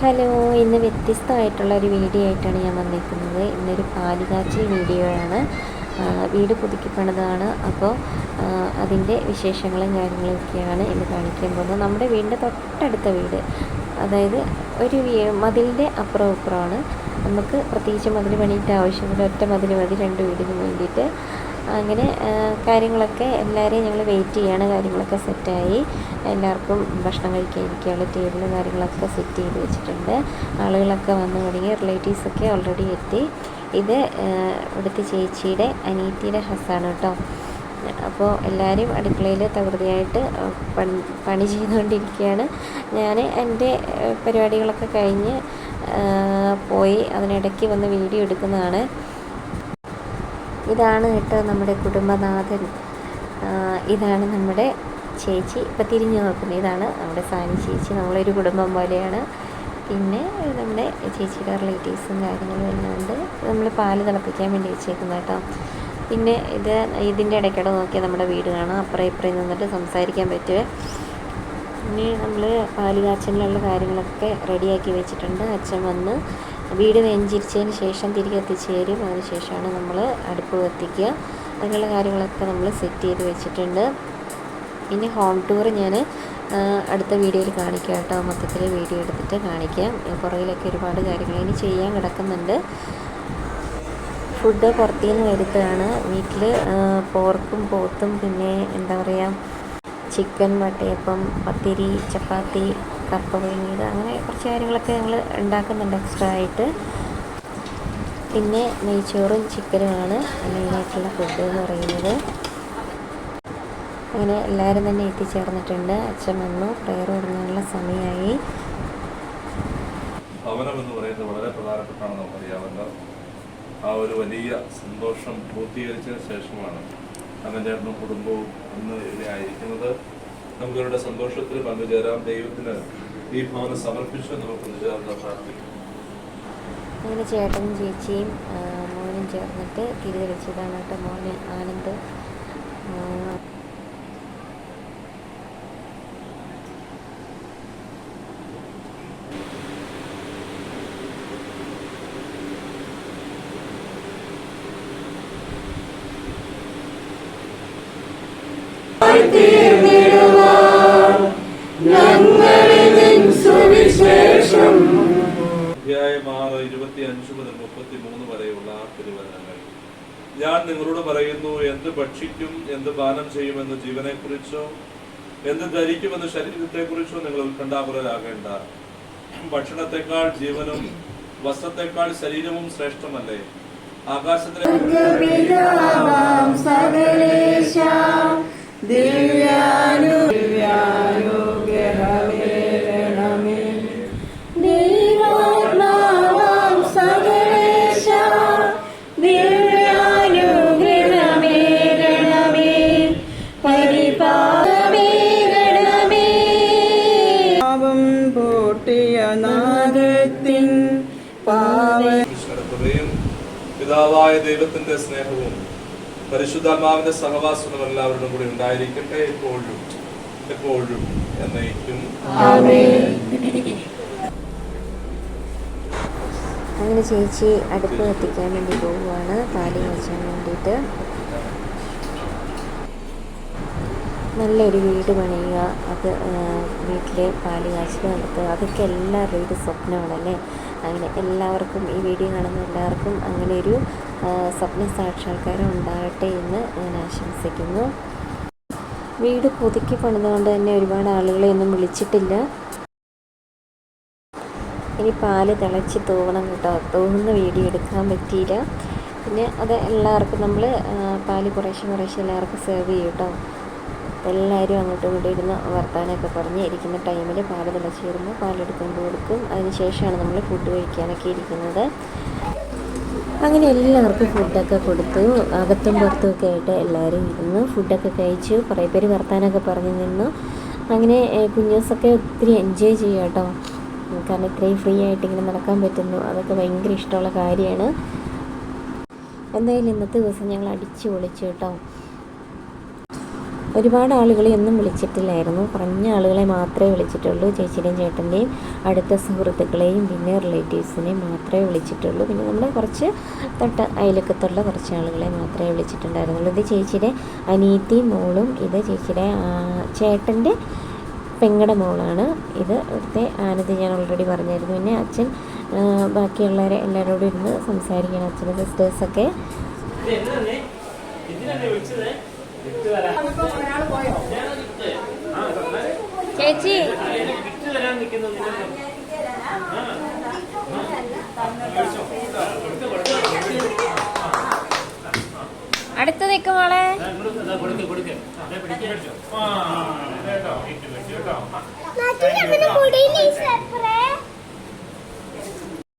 Hello ഇന്ന് വ്യത്യസ്തമായിട്ടുള്ള ഒരു വീഡിയോ ആയിട്ടാണ് ഞാൻ വന്നിരിക്കുന്നത്. ഇന്നൊരു പാലുകാച്ചി വീഡിയോയാണ്. വീട് പുതുക്കി പണിതാണ് അപ്പോൾ അതിന്റെ വിശേഷങ്ങളും കാര്യങ്ങളൊക്കെയാണ് ഇന്ന് കാണിക്കാൻ പോകുന്നത്. നമ്മുടെ വീടിന്റെ തൊട്ടടുത്ത വീട് അതായത് ഒരു മതിലിന്റെ അപ്പുറം ഇപ്പുറമാണ്. നമുക്ക് പ്രത്യേകിച്ച് മതിൽ പണിയിട്ട് ആവശ്യമില്ല. ഒറ്റ മതിൽ മതി രണ്ട് വീടിന് വേണ്ടിയിട്ട്. അങ്ങനെ കാര്യങ്ങളൊക്കെ എല്ലാവരെയും ഞങ്ങൾ വെയിറ്റ് ചെയ്യാണ്. കാര്യങ്ങളൊക്കെ സെറ്റായി എല്ലാവർക്കും ഭക്ഷണം കഴിക്കാൻ ഇരിക്കാനുള്ള ടേബിൾ കാര്യങ്ങളൊക്കെ സെറ്റ് ചെയ്ത് വെച്ചിട്ടുണ്ട്. ആളുകളൊക്കെ വന്നു തുടങ്ങി. റിലേറ്റീവ്സൊക്കെ ഓൾറെഡി എത്തി. ഇത് ഇവിടുത്തെ ചേച്ചിയുടെ അനീത്തിയുടെ ഹസ്സാണ് കേട്ടോ. അപ്പോൾ എല്ലാവരും അടുക്കളയിൽ തകൃതിയായിട്ട് പണി പണി ചെയ്തുകൊണ്ടിരിക്കുകയാണ്. ഞാൻ എന്റെ പരിപാടികളൊക്കെ കഴിഞ്ഞ് പോയി അതിനിടയ്ക്ക് വന്ന് വീഡിയോ എടുക്കുന്നതാണ്. ഇതാണ് കേട്ടോ നമ്മുടെ കുടുംബനാഥൻ. ഇതാണ് നമ്മുടെ ചേച്ചി. ഇപ്പം തിരിഞ്ഞു നോക്കുന്നത് ഇതാണ് നമ്മുടെ സാനി ചേച്ചി. നമ്മളൊരു കുടുംബം പോലെയാണ്. പിന്നെ നമ്മുടെ ചേച്ചിയുടെ റിലേറ്റീവ്സും കാര്യങ്ങളും എല്ലാം ഉണ്ട്. നമ്മൾ പാൽ തിളപ്പിക്കാൻ വേണ്ടി വെച്ചേക്കുന്നത് കേട്ടോ. പിന്നെ ഇത് ഇതിന്റെ ഇടയ്ക്കിടെ നോക്കിയാൽ നമ്മുടെ വീട് കാണാം. അപ്പുറം ഇപ്പുറം നിന്നിട്ട് സംസാരിക്കാൻ പറ്റുമേ പിന്നെ നമ്മൾ പാൽ കാര്യങ്ങളൊക്കെ റെഡിയാക്കി വെച്ചിട്ടുണ്ട്. അച്ഛൻ വന്ന് വീട് വെഞ്ചിരിച്ചതിന് ശേഷം തിരികെ എത്തിച്ചേരും. അതിന് ശേഷമാണ് നമ്മൾ അടുപ്പ് കത്തിക്കുക. അങ്ങനെയുള്ള കാര്യങ്ങളൊക്കെ നമ്മൾ സെറ്റ് ചെയ്ത് വെച്ചിട്ടുണ്ട്. പിന്നെ ഹോം ടൂർ ഞാൻ അടുത്ത വീഡിയോയിൽ കാണിക്കാം കേട്ടോ. മൊത്തത്തിൽ വീഡിയോ എടുത്തിട്ട് കാണിക്കാം. പുറകിലൊക്കെ ഒരുപാട് കാര്യങ്ങൾ ഇനി ചെയ്യാൻ കിടക്കുന്നുണ്ട്. ഫുഡ് പുറത്തുനിന്ന് വരുത്തുകയാണ് വീട്ടിൽ പോർക്കും പോത്തും പിന്നെ എന്താ പറയുക ചിക്കൻ വട്ടയപ്പം പത്തിരി ചപ്പാത്തി കപ്പ പുഴുങ്ങിയത്. അങ്ങനെ കുറച്ച് കാര്യങ്ങളൊക്കെ ഞങ്ങൾ ഉണ്ടാക്കുന്നുണ്ട് എക്സ്ട്രാ ആയിട്ട്. പിന്നെ നെയ്ച്ചോറും ചിക്കനുമാണ് മെയിനായിട്ടുള്ള ഫുഡ് എന്ന് പറയുന്നത്. അങ്ങനെ എല്ലാവരും തന്നെ എത്തിച്ചേർന്നിട്ടുണ്ട്. അച്ഛൻ വന്നു. പ്രയർ തുടങ്ങാനുള്ള സമയമായി. ഭവനം എന്ന് പറയുന്നത് വളരെ പ്രധാനപ്പെട്ടാണ് നമുക്കറിയാമല്ലോ. ആ ഒരു വലിയ സന്തോഷം പൂർത്തീകരിച്ചതിന് ശേഷമാണ് അമ്മചേട്ടനും കുടുംബവും ഇന്ന് ഇവിടെ നമുക്കിവരുടെ സന്തോഷത്തിൽ പങ്കുചേരാം. ദൈവത്തിന് ഈ ഭവനം സമർപ്പിച്ച് നമുക്ക് ചേർന്ന് പ്രാർത്ഥിക്കാം. അങ്ങനെ ചേട്ടനും ചേച്ചിയും മോനും ചേർന്നിട്ട് തിരി തെളിച്ചതാണ് കേട്ടോ മോനെ ആനന്ദ് അധ്യായം ആറ് ഇരുപത്തി അഞ്ച് മുതൽ മുപ്പത്തി മൂന്ന് വരെയുള്ള തിരുവചനങ്ങൾ. ഞാൻ നിങ്ങളോട് പറയുന്നു എന്ത് ഭക്ഷിക്കും എന്ത് പാനം ചെയ്യുമെന്ന് ജീവനെക്കുറിച്ചോ എന്ത് ധരിക്കുമെന്ന് ശരീരത്തെക്കുറിച്ചോ നിങ്ങൾ ഉത്കണ്ഠാകുലരാകേണ്ട ഭക്ഷണത്തെക്കാൾ ജീവനും വസ്ത്രത്തെക്കാൾ ശരീരവും ശ്രേഷ്ഠമല്ലേ? ആകാശത്തിലെ ദിവ്യാനു ദിവ്യാനു പിതാവായ ദൈവത്തിന്റെ സ്നേഹവും പരിശുദ്ധാത്മാവിന്റെ സഹവാസവും എല്ലാവരുടെ കൂടെ ഉണ്ടായിരിക്കട്ടെ എപ്പോഴും എപ്പോഴും എന്നേക്കും. അങ്ങനെ ചേച്ചി അടുപ്പ് കത്തിക്കാൻ വേണ്ടി പോവുകയാണ്. താലി വെച്ചാൻ വേണ്ടിയിട്ട്. നല്ലൊരു വീട് പണിയുക അത് വീട്ടിൽ പാൽ കാച്ചൽ നടത്തുക അതൊക്കെ എല്ലാവരുടെയും സ്വപ്നമാണല്ലേ? അങ്ങനെ എല്ലാവർക്കും ഈ വീഡിയോ കാണുന്ന എല്ലാവർക്കും അങ്ങനെ ഒരു സ്വപ്ന സാക്ഷാത്കാരം ഉണ്ടാകട്ടെ എന്ന് ഞാൻ ആശംസിക്കുന്നു. വീട് പുതുക്കി പണിതുകൊണ്ട് തന്നെ ഒരുപാട് ആളുകളെ ഒന്നും വിളിച്ചിട്ടില്ല. ഇനി പാൽ തിളച്ച് തൂവണം കേട്ടോ. തൂവുന്ന വീഡിയോ എടുക്കാൻ പറ്റിയില്ല. പിന്നെ അത് എല്ലാവർക്കും നമ്മൾ പാൽ കുറേശ്ശെ കുറേശ്ശെ എല്ലാവർക്കും സെർവ് ചെയ്യും കേട്ടോ. എല്ലാവരും അങ്ങോട്ടും ഇങ്ങോട്ടും ഇരുന്ന് വർത്താനമൊക്കെ പറഞ്ഞ് ഇരിക്കുന്ന ടൈമിൽ പാൽ തിളച്ച് വരുമ്പോൾ പാലെടുക്കൊണ്ട് കൊടുക്കും. അതിന് ശേഷമാണ് നമ്മൾ ഫുഡ് കഴിക്കാനൊക്കെ ഇരിക്കുന്നത്. അങ്ങനെ എല്ലാവർക്കും ഫുഡൊക്കെ കൊടുത്തു. അകത്തും പുറത്തും ഒക്കെ ആയിട്ട് എല്ലാവരും ഇരുന്ന്. ഫുഡൊക്കെ കഴിച്ചു. കുറേ പേര് വർത്താനമൊക്കെ പറഞ്ഞു നിന്നു. അങ്ങനെ കുഞ്ഞൂസൊക്കെ ഒത്തിരി എൻജോയ് ചെയ്യുക കേട്ടോ. കാരണം ഇത്രയും ഫ്രീ ആയിട്ട് ഇങ്ങനെ നടക്കാൻ പറ്റുന്നു. അതൊക്കെ ഭയങ്കര ഇഷ്ടമുള്ള കാര്യമാണ്. എന്തായാലും ഇന്നത്തെ ദിവസം ഞങ്ങൾ അടിച്ചു പൊളിച്ചു കേട്ടോ. ഒരുപാട് ആളുകളെ ഒന്നും വിളിച്ചിട്ടില്ലായിരുന്നു. കുറഞ്ഞ ആളുകളെ മാത്രമേ വിളിച്ചിട്ടുള്ളൂ. ചേച്ചിയുടെയും ചേട്ടന്റെയും അടുത്ത സുഹൃത്തുക്കളെയും പിന്നെ റിലേറ്റീവ്സിനെയും മാത്രമേ വിളിച്ചിട്ടുള്ളൂ. പിന്നെ നമ്മുടെ കുറച്ച് തൊട്ട് അയലക്കത്തുള്ള കുറച്ച് ആളുകളെ മാത്രമേ വിളിച്ചിട്ടുണ്ടായിരുന്നുള്ളൂ. ഇത് ചേച്ചിയുടെ അനിയത്തി മോളും ഇത് ചേച്ചിയുടെ ചേട്ടന്റെ പെങ്ങടെ മോളാണ്. ഇത് ഇവിടുത്തെ ആനന്ദി ഞാൻ ഓൾറെഡി പറഞ്ഞായിരുന്നു. പിന്നെ അച്ഛൻ ബാക്കിയുള്ളവരെ എല്ലാവരോടും ഇരുന്ന് സംസാരിക്കണം. അച്ഛന്റെ സിസ്റ്റേഴ്സൊക്കെ ചേച്ചി അടുത്ത് നിൽക്കും മോളെ സെപ്പറേ